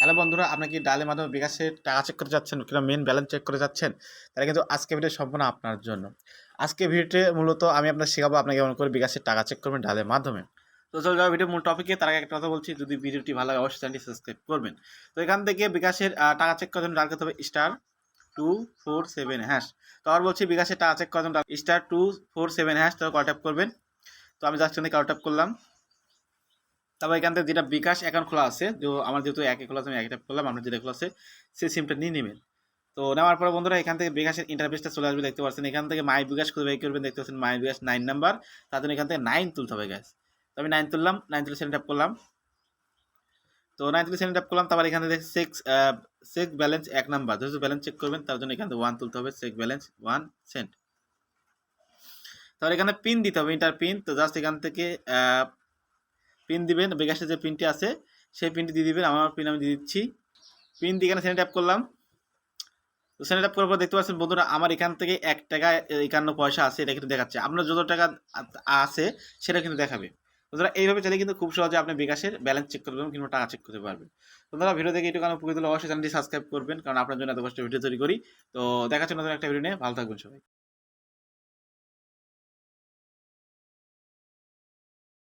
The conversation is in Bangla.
হ্যালো বন্ধুরা, আপনি কি ডালের মাধ্যমে বিকাশের টাকা চেক করে যাচ্ছেন কিংবা মেন ব্যালেন্স চেক করে যাচ্ছেন? তাহলে কিন্তু আজকে ভিডিও সম্পূর্ণ আপনার জন্য। আজকে ভিডিওতে মূলত আমি আপনার শেখাবো আপনাকে কেমন করে বিকাশের টাকা চেক করবেন ডালের মাধ্যমে। তো চলে যাওয়া ভিডিও মূল টপিকে তার আগে একটা কথা বলছি, যদি ভিডিওটি ভালো লাগে অবশ্যই চ্যানেলটি সাবস্ক্রাইব করবেন। তো এখান থেকে বিকাশের টাকা চেক করার জন্য ডাল করতে হবে star two four seven hash তো আর বলছি বিকাশের টাকা চেক করার জন্য star two four seven hash তো কল ট্যাপ করবেন। তো আমি জাস্ট এখানে ট্যাপ করলাম। তারপর এখান থেকে যেটা বিকাশ অ্যাকাউন্ট খোলা আছে, যে আমার যেহেতু একে খোলা আছে, আমি একে ট্যাপ করলাম, আপনার যেটা খোলা আছে, সেই সিমটা নিয়ে নেবেন। তো নেওয়ার পরে বন্ধুরা, এখান থেকে বিকাশের ইন্টারফেসটা চলে আসবে, দেখতে পাচ্ছেন। এখান থেকে মাই বিকাশ করে বের করবেন, দেখতে পাচ্ছেন মাই বিকাশ নাইন নাম্বার তার জন্য এখান থেকে নাইন তুলতে হবে গ্যাস তো আমি নাইন তুললাম নাইন তুলে সেন্ড আপ করলাম। তো নাইন তুলে সেন্ড আপ করলাম, তারপর এখান থেকে সেক্স চেক ব্যালেন্স এক নাম্বার যেহেতু ব্যালেন্স চেক করবেন, তার জন্য এখান থেকে ওয়ান তুলতে হবে চেক ব্যালেন্স ওয়ান সেন্ট তারপর এখানে পিন দিতে হবে ইন্টার পিন তো জাস্ট এখান থেকে পিন দিবেন বিকাশের যে পিনটি আছে, সেই পিনটি দিয়ে দিবেন, আমার পিন আমি দিয়ে দিচ্ছি। পিন দিয়ে এখানে আপ করলাম। তো আপ করার পর দেখতে পাচ্ছেন, বন্ধুরা, আমার এখান থেকে এক টাকা একান্ন পয়সা আছে, এটা কিন্তু দেখাচ্ছে। আপনার যত টাকা আছে, সেটা কিন্তু দেখাবে। বন্ধুরা, এইভাবে চাইলে কিন্তু খুব সহজে আপনি বিকাশের ব্যালেন্স চেক করতে পারবেন কিংবা টাকা চেক করতে পারবেন। বন্ধুরা ভিডিও দেখে একটু কারণ উপকৃত হলে অবশ্যই চ্যানেলটি সাবস্ক্রাইব করবেন, কারণ আপনার জন্য এত কষ্ট ভিডিও তৈরি করি। তো দেখাচ্ছি নতুন একটা ভিডিও নিয়ে, ভালো থাকবেন সবাই।